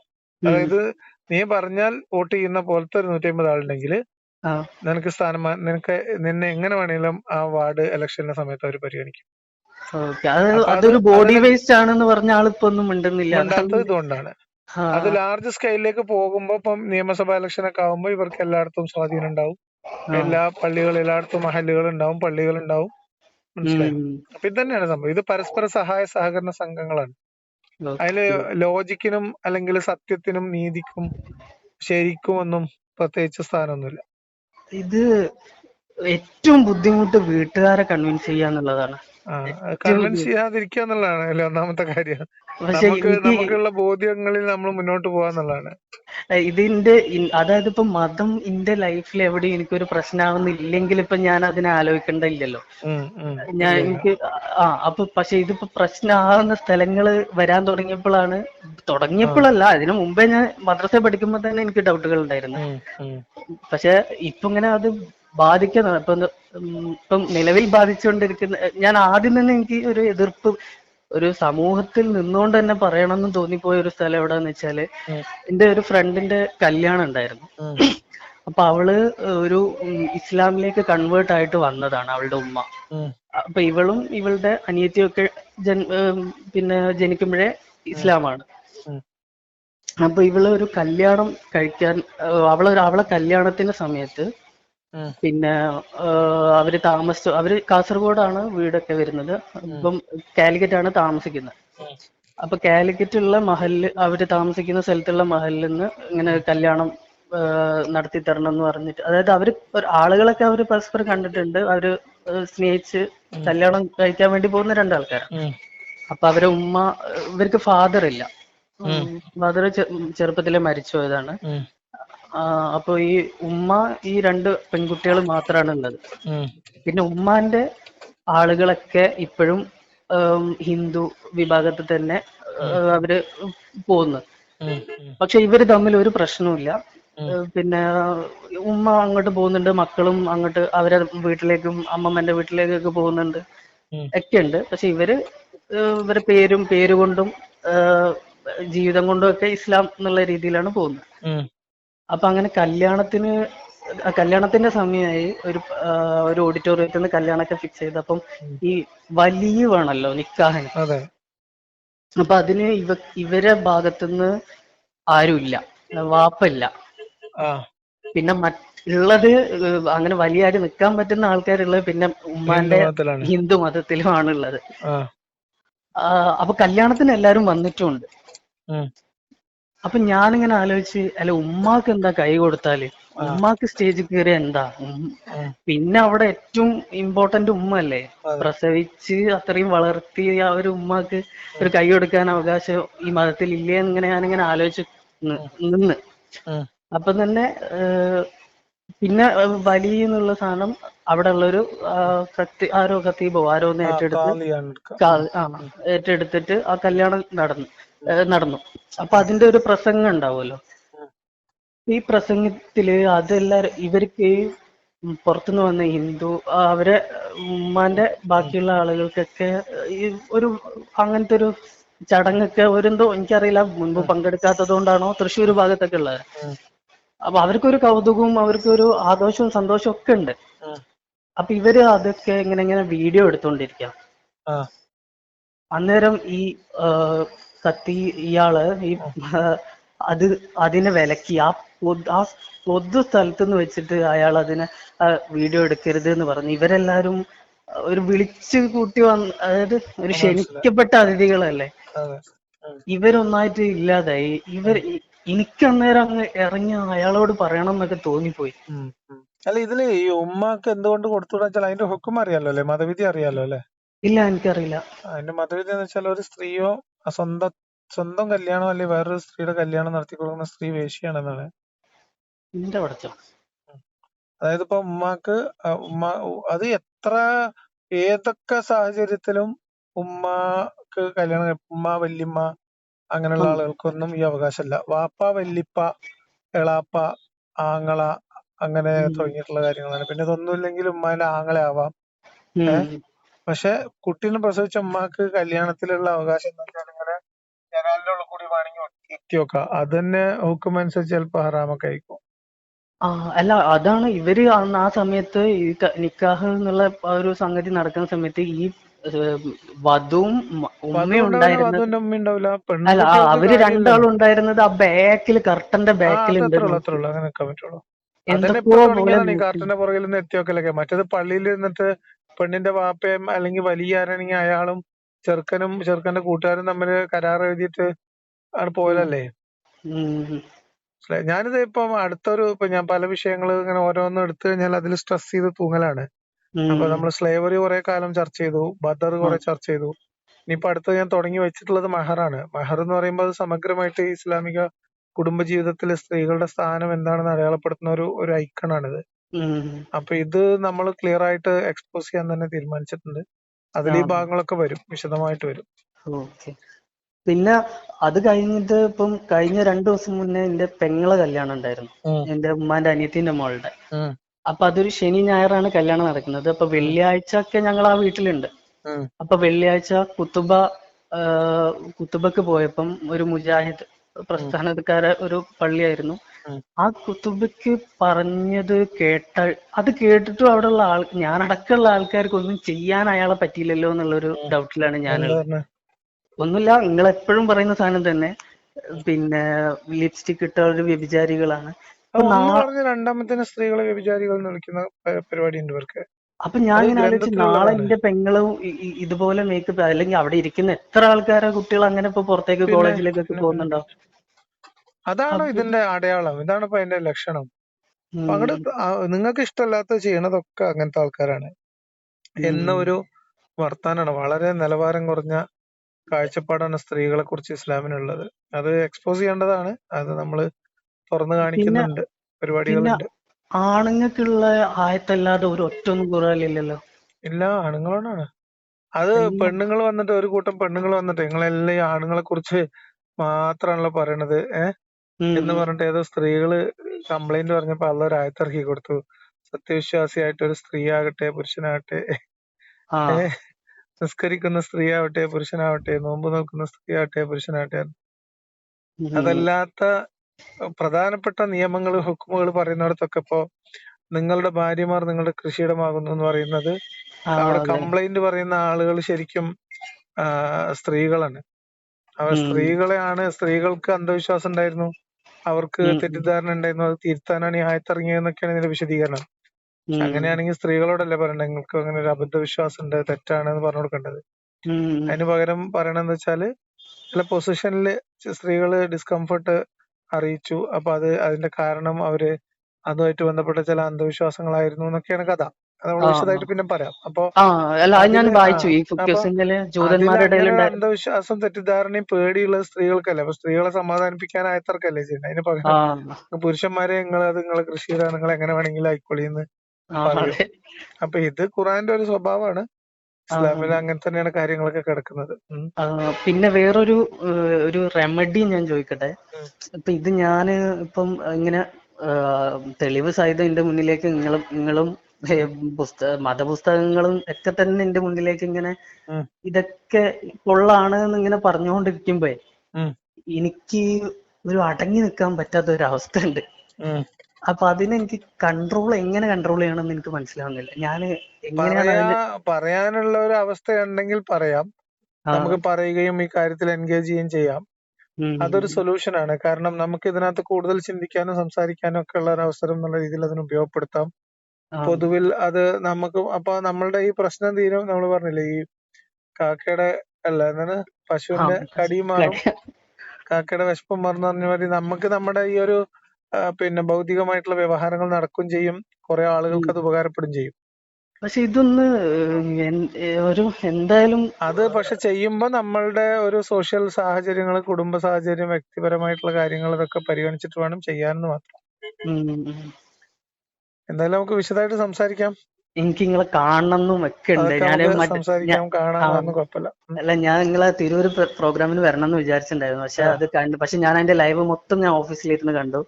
അതായത് നീ പറഞ്ഞാൽ വോട്ട് ചെയ്യുന്ന പോലത്തെ ഒരു നൂറ്റമ്പത് ആളുണ്ടെങ്കിൽ. നിനക്ക് സ്ഥാനം നിനക്ക് നിന്നെ എങ്ങനെ വേണേലും ആ വാർഡ് ഇലക്ഷന്റെ സമയത്ത് അവർ പരിഗണിക്കും. അതൊരു ബോഡി വേസ്റ്റ് ആണെന്ന് പറഞ്ഞ ആളിപ്പോ ഒന്നും മിണ്ടുന്നില്ല. ഇതുകൊണ്ടാണ്. അത് ലാർജ് സ്കെയിലിലേക്ക് പോകുമ്പോ ഇപ്പം നിയമസഭാ ഇലക്ഷൻ ഒക്കെ ആകുമ്പോൾ ഇവർക്ക് എല്ലായിടത്തും സ്വാധീനം ഉണ്ടാവും. എല്ലാ പള്ളികൾ എല്ലായിടത്തും മഹല്ലുകൾ ഉണ്ടാവും പള്ളികൾ ഉണ്ടാവും. മനസ്സിലായി? അപ്പൊ ഇത് തന്നെയാണ് സംഭവം. ഇത് പരസ്പര സഹായ സഹകരണ സംഘങ്ങളാണ്. അതിൽ ലോജിക്കിനും അല്ലെങ്കിൽ സത്യത്തിനും നീതിക്കും ശരിക്കും ഒന്നും പ്രത്യേകിച്ച് സ്ഥാനമൊന്നുമില്ല. ഇത് ഏറ്റവും ബുദ്ധിമുട്ട് വീട്ടുകാരെ കൺവിൻസ് ചെയ്യാന്നുള്ളതാണ് കൺവിൻസ് ചെയ്യാതിരിക്കുക എന്നുള്ളതാണ് അതിലെ ഒന്നാമത്തെ കാര്യം നമുക്ക് നമുക്കുള്ള ബോധ്യങ്ങളിൽ നമ്മൾ മുന്നോട്ട് പോവാന്നുള്ളതാണ് ഇതിന്റെ അതായത് ഇപ്പൊ മതം എന്റെ ലൈഫിൽ എവിടെയും എനിക്കൊരു പ്രശ്നമാവുന്നില്ലെങ്കിൽ ഇപ്പൊ ഞാൻ അതിനെ ആലോചിക്കണ്ടില്ലല്ലോ. ഞാൻ. എനിക്ക് ആ അപ്പൊ പക്ഷെ ഇതിപ്പോ പ്രശ്നമാകുന്ന സ്ഥലങ്ങൾ വരാൻ തുടങ്ങിയപ്പോഴാണ് തുടങ്ങിയപ്പോഴല്ല അതിനു മുമ്പേ ഞാൻ മദ്രസ പഠിക്കുമ്പോ തന്നെ എനിക്ക് ഡൗട്ടുകൾ ഉണ്ടായിരുന്നു. പക്ഷെ ഇപ്പൊ ഇങ്ങനെ അത് ബാധിക്കുന്ന ഇപ്പൊ ഇപ്പം നിലവിൽ ബാധിച്ചുകൊണ്ടിരിക്കുന്ന ഞാൻ ആദ്യം തന്നെ എനിക്ക് ഒരു എതിർപ്പ് ഒരു സമൂഹത്തിൽ നിന്നുകൊണ്ട് തന്നെ പറയണമെന്ന് തോന്നിപ്പോയ ഒരു സ്ഥലം എവിടെന്ന് വെച്ചാൽ എന്റെ ഒരു ഫ്രണ്ടിന്റെ കല്യാണം ഉണ്ടായിരുന്നു. അപ്പൊ അവൾ ഒരു ഇസ്ലാമിലേക്ക് കൺവേർട്ട് ആയിട്ട് വന്നതാണ് അവളുടെ ഉമ്മ. അപ്പൊ ഇവളും ഇവളുടെ അനിയത്തിയൊക്കെ ജൻ പിന്നെ ജനിക്കുമ്പോഴേ ഇസ്ലാമാണ്. അപ്പൊ ഇവൾ ഒരു കല്യാണം കഴിക്കാൻ അവളെ അവളെ കല്യാണത്തിന്റെ സമയത്ത്. പിന്നെ അവർ താമസിച്ചു അവർ കാസർഗോഡാണ് വീടൊക്കെ വരുന്നത്. ഇപ്പം കാലിക്കറ്റ് ആണ് താമസിക്കുന്നത്. അപ്പൊ കാലിക്കറ്റുള്ള മഹല്ല് അവർ താമസിക്കുന്ന സ്ഥലത്തുള്ള മഹലിൽ നിന്ന് ഇങ്ങനെ കല്യാണം നടത്തി തരണം എന്ന് പറഞ്ഞിട്ട് അതായത് അവർ ആളുകളൊക്കെ അവർ പരസ്പരം കണ്ടിട്ടുണ്ട്. അവർ സ്നേഹിച്ച് കല്യാണം കഴിക്കാൻ വേണ്ടി പോകുന്ന രണ്ടാൾക്കാരാണ്. അപ്പൊ അവരെ ഉമ്മ ഇവർക്ക് ഫാദർ ഇല്ല ഫാദർ ചെറുപ്പത്തിലെ മരിച്ചു പോയതാണ്. അപ്പൊ ഈ ഉമ്മ ഈ രണ്ട് പെൺകുട്ടികൾ മാത്രമാണ് ഉള്ളത്. പിന്നെ ഉമ്മാന്റെ ആളുകളൊക്കെ ഇപ്പോഴും ഹിന്ദു വിഭാഗത്തിൽ തന്നെ അവർ പോകുന്നു. പക്ഷെ ഇവർ തമ്മിൽ ഒരു പ്രശ്നവുമില്ല. പിന്നെ ഉമ്മ അങ്ങോട്ട് പോകുന്നുണ്ട് മക്കളും അങ്ങോട്ട് അവരെ വീട്ടിലേക്കും അമ്മമ്മന്റെ വീട്ടിലേക്കൊക്കെ പോകുന്നുണ്ട്. ഒക്കെ ഉണ്ട്. പക്ഷെ ഇവർ ഇവരെ പേരും പേരുകൊണ്ടും ജീവിതം കൊണ്ടും ഒക്കെ ഇസ്ലാം എന്നുള്ള രീതിയിലാണ് പോകുന്നത്. അപ്പൊ അങ്ങനെ കല്യാണത്തിന് കല്യാണത്തിന്റെ സമയമായി ഒരു ഒരു ഓഡിറ്റോറിയത്തിൽ നിന്ന് കല്യാണമൊക്കെ ഫിക്സ് ചെയ്ത്. അപ്പം ഈ വലിയ വേണമല്ലോ നിക്കാഹിന്. അപ്പൊ അതിന് ഇവ ഇവരെ ഭാഗത്തുനിന്ന് ആരുമില്ല. വാപ്പല്ല പിന്നെ മറ്റുള്ളത് അങ്ങനെ വലിയ ആര് നിൽക്കാൻ പറ്റുന്ന ആൾക്കാരുള്ളത് പിന്നെ ഉമ്മാന്റെ ഹിന്ദു മതത്തിലുമാണ് ഉള്ളത് ആ. ആ, അപ്പൊ കല്യാണത്തിന് എല്ലാരും വന്നിട്ടുമുണ്ട് ഉം. അപ്പൊ ഞാനിങ്ങനെ ആലോചിച്ച് അല്ല ഉമ്മാക്ക് എന്താ കൈ കൊടുത്താൽ? ഉമ്മാക്ക് സ്റ്റേജിൽ കയറി എന്താ. പിന്നെ അവിടെ ഏറ്റവും ഇമ്പോർട്ടന്റ് ഉമ്മ അല്ലേ പ്രസവിച്ച് അത്രയും വളർത്തിയ ആ ഒരു ഉമ്മാക്ക് ഒരു കൈ കൊടുക്കാൻ അവകാശം ഈ മതത്തിൽ ഇല്ലേ എന്നിങ്ങനെ ഞാനിങ്ങനെ ആലോചിച്ച് നിന്ന്. അപ്പൊ തന്നെ പിന്നെ വലിയ എന്നുള്ള സാധനം അവിടെ ഉള്ളൊരു കത്തി ആരോ കത്തീബോ ആരോ ഒന്ന് ഏറ്റെടുത്ത് ഏറ്റെടുത്തിട്ട് ആ കല്യാണം നടന്നു. നടന്നു. അപ്പൊ അതിന്റെ ഒരു പ്രസംഗം ഉണ്ടാവുമല്ലോ. ഈ പ്രസംഗത്തിൽ അതെല്ലാരും ഇവർക്ക് പുറത്തുനിന്ന് വന്ന ഹിന്ദു അവരെ ഉമ്മാന്റെ ബാക്കിയുള്ള ആളുകൾക്കൊക്കെ ഈ ഒരു അങ്ങനത്തെ ഒരു ചടങ്ങൊക്കെ ഒരെന്തോ എനിക്കറിയില്ല മുൻപ് പങ്കെടുക്കാത്തത് കൊണ്ടാണോ തൃശ്ശൂർ ഭാഗത്തൊക്കെ ഉള്ളത്. അപ്പൊ അവർക്കൊരു കൗതുകവും അവർക്കൊരു ആഘോഷവും സന്തോഷവും ഒക്കെ ഉണ്ട്. അപ്പൊ ഇവർ അതൊക്കെ ഇങ്ങനെ ഇങ്ങനെ വീഡിയോ എടുത്തോണ്ടിരിക്കാം. അന്നേരം ഈ കത്തി ഇയാൾ ഈ അത് അതിനെ വിലക്കി. ആ പൊതു ആ പൊതു സ്ഥലത്തുനിന്ന് വെച്ചിട്ട് അയാൾ അതിനെ വീഡിയോ എടുക്കരുത് എന്ന് പറഞ്ഞു. ഇവരെല്ലാരും ഒരു വിളിച്ചു കൂട്ടി വന്ന് അതായത് ഒരു ക്ഷണിക്കപ്പെട്ട അതിഥികളല്ലേ. ഇവരൊന്നായിട്ട് ഇല്ലാതായി. ഇവർ എനിക്ക് അന്നേരം അങ്ങ് ഇറങ്ങി അയാളോട് പറയണം എന്നൊക്കെ തോന്നിപ്പോയി. അല്ല ഇതിൽ ഈ ഉമ്മാക്ക് എന്തുകൊണ്ട് കൊടുത്തുവിടാ വെച്ചാൽ അതിന്റെ ഹുക്കും അറിയാലോ അല്ലെ? മതവിധി അറിയാലോ അല്ലെ? ഇല്ല എനിക്കറിയില്ല. അതിന്റെ മതവിധി എന്ന് വെച്ചാൽ ഒരു സ്ത്രീയോ സ്വന്തം സ്വന്തം കല്യാണം അല്ലെങ്കിൽ വേറൊരു സ്ത്രീയുടെ കല്യാണം നടത്തി കൊടുക്കുന്ന സ്ത്രീ വേശ്യയാണെന്നാണ് അതായത് ഇപ്പൊ ഉമ്മാക്ക് ഉമ്മ അത് എത്ര ഏതൊക്കെ സാഹചര്യത്തിലും ഉമ്മാക്ക് കല്യാണം ഉമ്മ വല്യമ്മ അങ്ങനെയുള്ള. ആളുകൾക്കൊന്നും ഈ അവകാശമില്ല. വാപ്പ വല്യപ്പ എളാപ്പ ആങ്ങള അങ്ങനെ. തുടങ്ങിയിട്ടുള്ള കാര്യങ്ങളാണ്. പിന്നെ ഇതൊന്നുമില്ലെങ്കിൽ ഉമ്മാന്റെ ആങ്ങളെ ആവാം. പക്ഷെ കുട്ടീനെ പ്രസവിച്ച ഉമ്മാക്ക് കല്യാണത്തിലുള്ള അവകാശം എന്ന് പറഞ്ഞാൽ ഇങ്ങനെ ജനാലിന്റെ ഉള്ളിൽ കൂടി വേണമെങ്കിൽ എത്തി വെക്കാം. അത് തന്നെ ഹുക്കുമനുസരിച്ച് ചിലപ്പോ ഹറാമൊക്കെ ആയിരിക്കും. ആ അല്ല അതാണ് ഇവർ അന്ന് ആ സമയത്ത് ഈ നിക്കാഹ് എന്നുള്ള ഒരു സംഗതി നടക്കുന്ന സമയത്ത് ഈ വധുവും വധു ഉമ്മയും ഉണ്ടായിരുന്ന ഉണ്ടായിരുന്നത് അല്ല അവർ രണ്ടാളും ഉണ്ടായിരുന്നത് ആ ബാക്കിൽ കർട്ടന്റെ ബാക്കിൽ അത് നോക്കി പുറകിൽ നിന്ന് എത്തി വെക്കലൊക്കെ മറ്റേത് പള്ളിയിൽ ഇരുന്നിട്ട് പെണ്ണിന്റെ വാപ്പയും അല്ലെങ്കിൽ വലിയ ആരാണെങ്കിൽ അയാളും ചെറുക്കനും ചെറുക്കന്റെ കൂട്ടുകാരും തമ്മിൽ കരാർ എഴുതിയിട്ട് ആണ്. പോയതല്ലേ? ഞാനിത് ഇപ്പം അടുത്തൊരു ഇപ്പൊ ഞാൻ പല വിഷയങ്ങൾ ഇങ്ങനെ ഓരോന്നും എടുത്തു കഴിഞ്ഞാൽ അതിൽ സ്ട്രെസ് ചെയ്ത് തൂങ്ങലാണ്. അപ്പൊ നമ്മൾ സ്ലേവറി കുറെ കാലം ചർച്ച ചെയ്തു. ബദർ. കുറെ ചർച്ച ചെയ്തു. ഇനിയിപ്പോ അടുത്ത് ഞാൻ തുടങ്ങി വെച്ചിട്ടുള്ളത് മഹറാണ്. മഹർ എന്ന് പറയുമ്പോൾ അത് സമഗ്രമായിട്ട് ഇസ്ലാമിക കുടുംബജീവിതത്തിൽ സ്ത്രീകളുടെ സ്ഥാനം എന്താണെന്ന് അടയാളപ്പെടുത്തുന്ന ഒരു ഒരു ഐക്കണാണിത്. ഇത് അപ്പൊ ഇത് നമ്മൾ ക്ലിയർ ആയിട്ട് എക്സ്പോസ് ചെയ്യാൻ തന്നെ തീരുമാനിച്ചിട്ടുണ്ട്. അതിൽ ഈ ഭാഗങ്ങളൊക്കെ വരും വിശദമായിട്ട് വരും. പിന്നെ അത് കഴിഞ്ഞിട്ട് ഇപ്പം കഴിഞ്ഞ രണ്ടു ദിവസം മുന്നേ എന്റെ പെങ്ങളെ കല്യാണം ഉണ്ടായിരുന്നു. എന്റെ ഉമ്മാന്റെ അനിയത്തിന്റെ മോളുടെ. അപ്പൊ അതൊരു ശനി ഞായറാണ് കല്യാണം നടക്കുന്നത്. അപ്പൊ വെള്ളിയാഴ്ച ഒക്കെ ഞങ്ങൾ ആ വീട്ടിലുണ്ട് അപ്പൊ വെള്ളിയാഴ്ച കുത്തുബ കുത്തുബക്ക് പോയപ്പം ഒരു മുജാഹിദ് പ്രസ്ഥാനക്കാരെ ഒരു പള്ളിയായിരുന്നു. ആ കുത്തുബയ്ക്ക് പറഞ്ഞത് കേട്ട അത് കേട്ടിട്ടും അവിടെയുള്ള ആൾ ഞാനടക്കമുള്ള ആൾക്കാർക്ക് ഒന്നും ചെയ്യാൻ അയാളെ പറ്റിയില്ലല്ലോ എന്നുള്ളൊരു ഡൗട്ടിലാണ് ഞാൻ ഞാനുള്ളത് ഒന്നുമില്ല നിങ്ങൾ എപ്പോഴും പറയുന്ന സാധനം തന്നെ. പിന്നെ ലിപ്സ്റ്റിക് ഇട്ട ഒരു വ്യഭിചാരികളാണ്. രണ്ടാമത്തെ സ്ത്രീകളെ വ്യഭിചാരികൾ എന്ന് വിളിക്കുന്ന പരിപാടി ഉണ്ട് ഇവർക്ക്. അപ്പൊ ഞാൻ ഇങ്ങനെ ആലോചിച്ചു നാളെ എന്റെ പെങ്ങളും ഇതുപോലെ മേക്കപ്പ് അല്ലെങ്കിൽ അവിടെ ഇരിക്കുന്ന എത്ര ആൾക്കാരാ കുട്ടികൾ അങ്ങനെ ഇപ്പൊ പുറത്തേക്ക് കോളേജിലേക്കൊക്കെ പോകുന്നുണ്ടോ? അതാണോ ഇതിന്റെ അടയാളം. ഇതാണ് ഇപ്പൊ അതിന്റെ ലക്ഷണം. അങ്ങോട്ട് നിങ്ങൾക്ക് ഇഷ്ടമല്ലാത്ത ചെയ്യണതൊക്കെ അങ്ങനത്തെ ആൾക്കാരാണ്. എന്ന ഒരു വർത്താനാണ്. വളരെ നിലവാരം കുറഞ്ഞ കാഴ്ചപ്പാടാണ് സ്ത്രീകളെ കുറിച്ച് ഇസ്ലാമിനുള്ളത്. അത് എക്സ്പോസ് ചെയ്യേണ്ടതാണ്. അത് നമ്മൾ തുറന്നു കാണിക്കുന്നുണ്ട്. പരിപാടികളുണ്ട്. ആണുങ്ങൾക്കുള്ള ആയത്തല്ലാതെ ഒരു ഒറ്റ ഒന്നും ഖുറാനില്ലല്ലോ ഇല്ല ആണുങ്ങളോടാണ്. അത് പെണ്ണുങ്ങൾ വന്നിട്ട് ഒരു കൂട്ടം പെണ്ണുങ്ങൾ വന്നിട്ട് നിങ്ങളെല്ലാം ഈ ആണുങ്ങളെ കുറിച്ച് മാത്രാണല്ലോ പറയണത് ഏഹ് എന്ന് പറഞ്ഞിട്ട് ഏതോ സ്ത്രീകൾ കംപ്ലൈന്റ് പറഞ്ഞപ്പോ അള്ള ഒരു ആയത്തിറക്കി കൊടുത്തു. സത്യവിശ്വാസിയായിട്ട് ഒരു സ്ത്രീ ആകട്ടെ പുരുഷനാകട്ടെ നിസ്കരിക്കുന്ന സ്ത്രീ ആവട്ടെ പുരുഷനാവട്ടെ നോമ്പ് നോക്കുന്ന സ്ത്രീ ആവട്ടെ പുരുഷനാവട്ടെ അതല്ലാത്ത പ്രധാനപ്പെട്ട നിയമങ്ങൾ ഹുക്കുമുകൾ പറയുന്നിടത്തൊക്കെ ഇപ്പോ നിങ്ങളുടെ ഭാര്യമാർ നിങ്ങളുടെ കൃഷിയിടമാകുന്നു എന്ന് പറയുന്നത് അവിടെ കംപ്ലൈന്റ് പറയുന്ന ആളുകൾ ശരിക്കും സ്ത്രീകളാണ്. അവർ സ്ത്രീകളെയാണ് സ്ത്രീകൾക്ക് അന്ധവിശ്വാസം ഉണ്ടായിരുന്നു. അവർക്ക് തെറ്റിദ്ധാരണ ഉണ്ടായിരുന്നു. അത് തിരുത്താനാണ് ഈ ആയത്തിറങ്ങിയതെന്നൊക്കെയാണ് ഇതിന്റെ വിശദീകരണം. അങ്ങനെയാണെങ്കിൽ സ്ത്രീകളോടല്ലേ പറയണ്ടത് നിങ്ങൾക്ക് അങ്ങനെ ഒരു അബദ്ധവിശ്വാസം ഉണ്ട് തെറ്റാണ് എന്ന് പറഞ്ഞു കൊടുക്കേണ്ടത്. അതിന് പകരം പറയണെന്ന് വെച്ചാൽ ചില പൊസിഷനിൽ സ്ത്രീകൾ ഡിസ്കംഫർട്ട് അറിയിച്ചു. അപ്പൊ അത് അതിന്റെ കാരണം അവർ അതുമായിട്ട് ബന്ധപ്പെട്ട ചില അന്ധവിശ്വാസങ്ങളായിരുന്നു എന്നൊക്കെയാണ് കഥ. അത് നമ്മൾ വിശദമായിട്ട് പിന്നെ പറയാം. അപ്പൊ ആ അല്ല അത് ഞാൻ അതിൽ ആ വായിച്ചു. ഈ അപ്പൊ ഫുക്യസിന്റെ അതിൽ ജൂതന്മാരുടെ അങ്ങനെ ഒരു ഉണ്ടായിരുന്നു അന്ധവിശ്വാസം തെറ്റിദ്ധാരണയും പേടിയുള്ള സ്ത്രീകൾക്കല്ലേ? അപ്പൊ സ്ത്രീകളെ സമാധാനിപ്പിക്കാൻ ആയത്തർക്കല്ലേ ചെയ്യുന്നത്? അതിന് ആ. പകരം പുരുഷന്മാരെ നിങ്ങൾ അത് നിങ്ങളെ ചെയ്താൽ നിങ്ങൾ എങ്ങനെ വേണമെങ്കിലും ആയിക്കോളിന്ന് ആ പറയും. അതെ. അപ്പൊ ഇത് ഖുറാന്റെ ഒരു സ്വഭാവമാണ്. ഇസ്ലാമിൽ അങ്ങനെ തന്നെയാണ് കാര്യങ്ങളൊക്കെ കിടക്കുന്നത്. പിന്നെ വേറൊരു ഒരു റെമഡി ഞാൻ ചോദിക്കട്ടെ? ഇപ്പൊ ഇത് ഞാൻ ഇപ്പം ഇങ്ങനെ തെളിവ് സഹിതം എന്റെ മുന്നിലേക്ക് നിങ്ങളും നിങ്ങളും മതപുസ്തകങ്ങളും ഒക്കെ തന്നെ എന്റെ മുന്നിലേക്ക് ഇങ്ങനെ ഇതൊക്കെ കൊള്ളാണ് എന്ന് ഇങ്ങനെ പറഞ്ഞുകൊണ്ടിരിക്കുമ്പോ. എനിക്ക് ഒരു അടങ്ങി നിൽക്കാൻ പറ്റാത്ത ഒരു അവസ്ഥ ഉണ്ട്. അപ്പൊ അതിനെനിക്ക് കൺട്രോൾ എങ്ങനെ കൺട്രോൾ ചെയ്യണമെന്ന് എനിക്ക് മനസ്സിലാവുന്നില്ല. ഞാൻ എങ്ങനെയാണ് പറയാനുള്ള ഒരു അവസ്ഥ ഉണ്ടെങ്കിൽ പറയാം നമുക്ക് പറയുകയും ഈ കാര്യത്തിൽ എൻഗേജ് ചെയ്യുകയും ചെയ്യാം. അതൊരു സൊല്യൂഷൻ ആണ്. കാരണം നമുക്ക് ഇതിനകത്ത് കൂടുതൽ ചിന്തിക്കാനും സംസാരിക്കാനും ഒക്കെ ഉള്ള ഒരു അവസരം എന്നുള്ള രീതിയിൽ അതിന് ഉപയോഗപ്പെടുത്താം. പൊതുവിൽ അത് നമുക്ക് അപ്പൊ നമ്മളുടെ ഈ പ്രശ്നം തീരും നമ്മൾ പറഞ്ഞില്ലേ ഈ കാക്കയുടെ അല്ല എന്താണ്? പശുവിന്റെ കടി മാറും. കാക്കയുടെ വിശപ്പും മാറുന്ന പറഞ്ഞ മാതിരി നമുക്ക് നമ്മുടെ ഈ ഒരു പിന്നെ ഭൗതികമായിട്ടുള്ള വ്യവഹാരങ്ങൾ നടക്കുകയും ചെയ്യും. കുറെ ആളുകൾക്ക് അത് ഉപകാരപ്പെടും ചെയ്യും. പക്ഷെ ഇതൊന്ന് ഒരു എന്തായാലും അത് പക്ഷെ ചെയ്യുമ്പോൾ നമ്മളുടെ ഒരു സോഷ്യൽ സാഹചര്യങ്ങൾ കുടുംബ സാഹചര്യം വ്യക്തിപരമായിട്ടുള്ള കാര്യങ്ങൾ ഇതൊക്കെ പരിഗണിച്ചിട്ട് വേണം ചെയ്യാനെന്ന് മാത്രം. എന്തായാലും നമുക്ക് വിശദമായിട്ട് സംസാരിക്കാം. എനിക്ക് നിങ്ങളെ കാണണമെന്നും ഒക്കെ ഉണ്ട് ഞാൻ അല്ല ഞാൻ നിങ്ങളെ തിരൂർ പ്രോഗ്രാമിന് വരണം എന്ന് വിചാരിച്ചിട്ടുണ്ടായിരുന്നു. പക്ഷെ അത് കണ്ടു പക്ഷെ ഞാൻ അതിന്റെ ലൈവ് മൊത്തം ഞാൻ ഓഫീസിലിരുന്ന് കണ്ടു.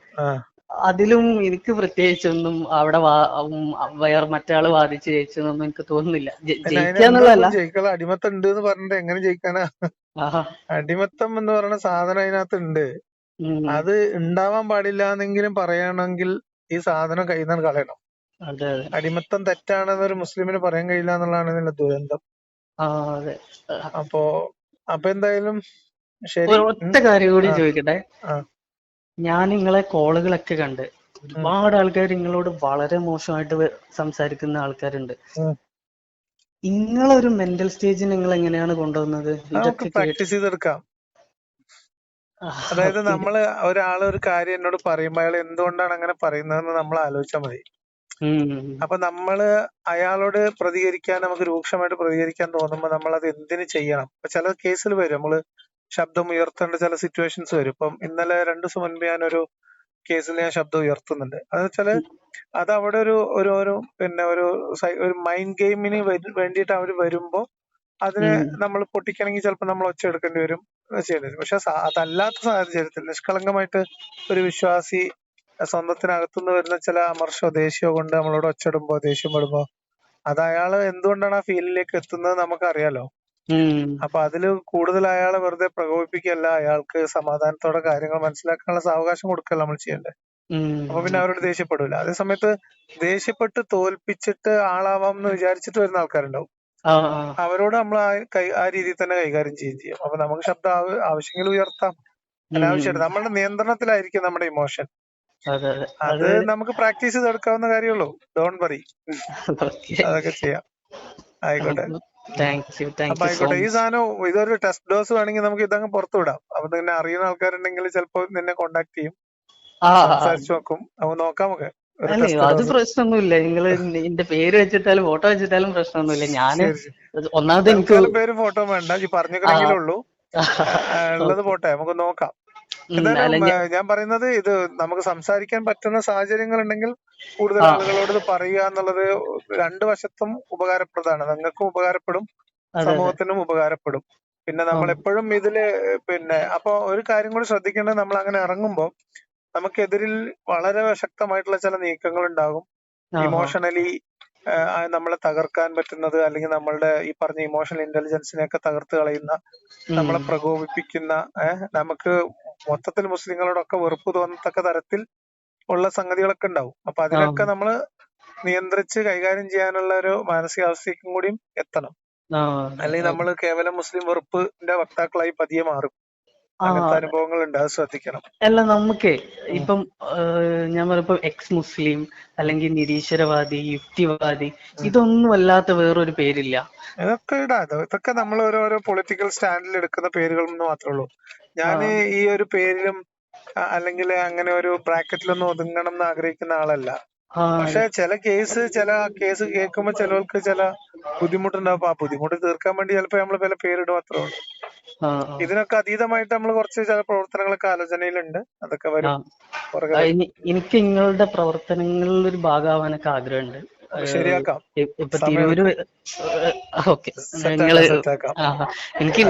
അതിലും എനിക്ക് പ്രത്യേകിച്ചൊന്നും അവിടെ വേറെ മറ്റാൾ വാദിച്ച് ജയിച്ചെന്നൊന്നും എനിക്ക് തോന്നുന്നില്ല. ജയിക്കാന്നുള്ളതല്ല. അടിമത്തം ഉണ്ട് എന്ന് പറഞ്ഞിട്ട് എങ്ങനെ ജയിക്കാനാ? അടിമത്തം എന്ന് പറയുന്ന സാധനം അതിനകത്ത് ഉണ്ട് അത് ഉണ്ടാവാൻ പാടില്ല എന്നെങ്കിലും പറയണമെങ്കിൽ ഈ സാധനം കയ്യിൽ നിന്ന് കളയണം. അടിമത്തം തെറ്റാണെന്ന് ഒരു മുസ്ലിമിന് പറയാൻ കഴിയില്ല എന്നുള്ളതാണ് ഇതിന്റെ ദുരന്തം. അപ്പോ അപ്പൊ എന്തായാലും ശരി. ഒറ്റ കാര്യം കൂടി ചോദിക്കട്ടെ. ഞാൻ നിങ്ങളെ കോളുകളൊക്കെ കണ്ട് ഒരുപാട് ആൾക്കാർ നിങ്ങളോട് വളരെ മോശമായിട്ട് സംസാരിക്കുന്ന ആൾക്കാരുണ്ട്. നിങ്ങളൊരു മെന്റൽ സ്റ്റേജ് നിങ്ങൾ എങ്ങനെയാണ് കൊണ്ടുവന്നത് പ്രാക്ടീസ് ചെയ്തെടുക്കാം. അതായത് നമ്മൾ നമ്മൾ ഒരാൾ ഒരു കാര്യം എന്നോട് പറയുമ്പോൾ അയാൾ എന്തുകൊണ്ടാണ് അങ്ങനെ പറയുന്നതെന്ന് നമ്മൾ ആലോചിച്ചാൽ മതി. അപ്പൊ നമ്മൾ അയാളോട് പ്രതികരിക്കാൻ നമുക്ക് രൂക്ഷമായിട്ട് പ്രതികരിക്കാൻ തോന്നുമ്പോൾ നമ്മൾ അത് എന്തിനു ചെയ്യണം? ഇപ്പൊ ചില കേസിൽ വരും. നമ്മൾ ശബ്ദം ഉയർത്തേണ്ട ചില സിറ്റുവേഷൻസ് വരും. ഇപ്പം ഇന്നലെ രണ്ടു ദിവസം മുൻപ് ഒരു കേസിൽ ഞാൻ ശബ്ദം ഉയർത്തുന്നുണ്ട്. അത് വെച്ചാൽ അത് അവിടെ ഒരു ഒരു ഒരു പിന്നെ ഒരു ഒരു മൈൻഡ് ഗെയിമിന് വേണ്ടിയിട്ട് അവർ വരുമ്പോ അതിനെ നമ്മൾ പൊട്ടിക്കണമെങ്കിൽ ചിലപ്പോൾ നമ്മൾ ഒച്ച എടുക്കേണ്ടി വരും ചെയ്യേണ്ടി വരും. പക്ഷെ അതല്ലാത്ത സാഹചര്യത്തിൽ നിഷ്കളങ്കമായിട്ട് ഒരു വിശ്വാസി സ്വന്തത്തിനകത്തുനിന്ന് വരുന്ന ചില അമർഷോ ദേഷ്യമോ കൊണ്ട് നമ്മളോട് ഒച്ചടുമ്പോ ദേഷ്യം പെടുമ്പോ അത് അയാൾ എന്തുകൊണ്ടാണ് ആ ഫീലിലേക്ക് എത്തുന്നത് നമുക്കറിയാലോ. അറിയാലോ അപ്പൊ അതിൽ കൂടുതൽ അയാളെ വെറുതെ പ്രകോപിപ്പിക്കല്ല അയാൾക്ക് സമാധാനത്തോടെ കാര്യങ്ങൾ മനസ്സിലാക്കാനുള്ള സാവകാശം കൊടുക്കല്ല നമ്മൾ ചെയ്യണ്ടേ. അപ്പൊ പിന്നെ അവരോട് ദേഷ്യപ്പെടില്ല അതേ സമയത്ത് ദേഷ്യപ്പെട്ട് തോൽപ്പിച്ചിട്ട് ആളാവാം എന്ന് വിചാരിച്ചിട്ട് വരുന്ന ആൾക്കാരുണ്ടാവും. അവരോട് നമ്മൾ ആ രീതിയിൽ തന്നെ കൈകാര്യം ചെയ്യുകയും ചെയ്യും. അപ്പൊ നമുക്ക് ശബ്ദം ആവശ്യങ്ങൾ ആവശ്യമെങ്കിൽ ഉയർത്താം. അനാവശ്യമായിട്ട് നമ്മുടെ നിയന്ത്രണത്തിലായിരിക്കും നമ്മുടെ ഇമോഷൻ. അതെ അതെ. നമുക്ക് പ്രാക്ടീസ് ചെയ്തെടുക്കാവുന്ന കാര്യമുള്ളൂ. ഡോണ്ട് വറി അതൊക്കെ ചെയ്യാം. ആയിക്കോട്ടെ. ആയിക്കോട്ടെ. ഈ സാധനം ഇതൊരു ടെസ്റ്റ് ഡോസ് വേണമെങ്കിൽ നമുക്ക് ഇതങ്ങ് പുറത്തു വിടാം. അപ്പൊ നിന്നെ അറിയുന്ന ആൾക്കാരുണ്ടെങ്കിൽ ചിലപ്പോ നിന്നെ കോണ്ടാക്ട് ചെയ്യും. സംസാരിച്ചു നോക്കും. അപ്പൊ നോക്കാം നമുക്ക്. ഒരു അല്ലേ ടെസ്റ്റ് അത് പ്രശ്നൊന്നുമില്ല പ്രശ്നമൊന്നുമില്ല. നിങ്ങൾ എന്റെ പേര് വെച്ചിട്ടാലും ഫോട്ടോ വെച്ചിട്ടാലും പ്രശ്നമൊന്നുമില്ല. ഞാൻ ഒന്നാമത് എനിക്ക് പേര് ഫോട്ടോ വേണ്ട. ഈ പറഞ്ഞു ഉള്ളൂ. ഉള്ളത് പോട്ടെ. നമുക്ക് നോക്കാം. എന്തായാലും ഞാൻ പറയുന്നത് ഇത് നമുക്ക് സംസാരിക്കാൻ പറ്റുന്ന സാഹചര്യങ്ങൾ ഉണ്ടെങ്കിൽ കൂടുതൽ ആളുകളോട് ഇത് പറയുക എന്നുള്ളത് രണ്ട് വശത്തും ഉപകാരപ്രദമാണ്. നിങ്ങൾക്കും ഉപകാരപ്പെടും സമൂഹത്തിനും ഉപകാരപ്പെടും. പിന്നെ നമ്മൾ എപ്പോഴും ഇതിൽ പിന്നെ അപ്പൊ ഒരു കാര്യം കൂടി ശ്രദ്ധിക്കേണ്ടത് നമ്മൾ അങ്ങനെ ഇറങ്ങുമ്പോൾ നമുക്കെതിരിൽ വളരെ ശക്തമായിട്ടുള്ള ചില നീക്കങ്ങൾ ഉണ്ടാകും ഇമോഷണലി നമ്മളെ തകർക്കാൻ പറ്റുന്നത് അല്ലെങ്കിൽ നമ്മളുടെ ഈ പറഞ്ഞ ഇമോഷണൽ ഇന്റലിജൻസിനെയൊക്കെ തകർത്ത് കളയുന്ന നമ്മളെ പ്രകോപിപ്പിക്കുന്ന നമുക്ക് മൊത്തത്തിൽ മുസ്ലിങ്ങളോടൊക്കെ വെറുപ്പ് തോന്നത്തക്ക തരത്തിൽ ഉള്ള സംഗതികളൊക്കെ ഉണ്ടാവും. അപ്പൊ അതിനൊക്കെ നമ്മൾ നമ്മൾ നിയന്ത്രിച്ച് കൈകാര്യം ചെയ്യാനുള്ള ഒരു മാനസികാവസ്ഥയ്ക്കും കൂടിയും എത്തണം. അല്ലെങ്കിൽ നമ്മൾ കേവലം മുസ്ലിം വെറുപ്പിന്റെ വക്താക്കളായി പതിയെ മാറും. അങ്ങനത്തെ അനുഭവങ്ങൾ അത് ശ്രദ്ധിക്കണം. അല്ല നമുക്കേ ഇപ്പം ഞാൻ പറഞ്ഞപ്പോ എക്സ് മുസ്ലിം അല്ലെങ്കിൽ നിരീശ്വരവാദി യുക്തിവാദി ഇതൊന്നും അല്ലാത്ത വേറൊരു പേരില്ല. ഇതൊക്കെ ഇടാ ഇത് ഇതൊക്കെ നമ്മൾ ഓരോരോ പൊളിറ്റിക്കൽ സ്റ്റാൻഡിൽ എടുക്കുന്ന പേരുകൾ മാത്രമേ ഉള്ളൂ. ഞാൻ ഈ ഒരു പേരിലും അല്ലെങ്കിൽ അങ്ങനെ ഒരു ബ്രാക്കറ്റിലൊന്നും ഒതുങ്ങണം എന്ന് ആഗ്രഹിക്കുന്ന ആളല്ല. പക്ഷെ ചില കേസ് ചില കേസ് കേൾക്കുമ്പോ ചിലർക്ക് ചില ബുദ്ധിമുട്ടുണ്ടാവും. ആ ബുദ്ധിമുട്ട് തീർക്കാൻ വേണ്ടി ചിലപ്പോ നമ്മൾ പല പേരിടും അത്രേ ഉള്ളൂ. ഇതിനൊക്കെ അതീതമായിട്ട് നമ്മൾ കുറച്ച് ചില പ്രവർത്തനങ്ങളൊക്കെ ആലോചനയിലുണ്ട്. അതൊക്കെ വരും. എനിക്ക് നിങ്ങളുടെ പ്രവർത്തനങ്ങളിൽ ഒരു ഭാഗമാവാനൊക്കെ ആഗ്രഹമുണ്ട്. ശരിയാക്കാം. ഇപ്പൊ തിരൂര് ഓക്കെ. നിങ്ങൾ എനിക്ക്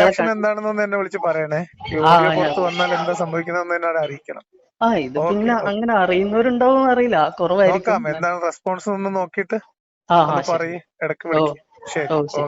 പക്ഷെ എന്താണെന്നൊന്ന് എന്നെ വിളിച്ച് പറയണേ. പുറത്ത് വന്നാൽ എന്താ സംഭവിക്കുന്നതെന്ന് അറിയിക്കണം. ആ ഇത് പിന്നെ. അങ്ങനെ അറിയുന്നവരുണ്ടാവും അറിയില്ല. കുറവായിരിക്കും. എന്താണ് റെസ്പോൺസ് ഒന്ന് നോക്കിയിട്ട് ആ പറയ് ഇടയ്ക്ക് ഓ ശരി. ഓക്കെ.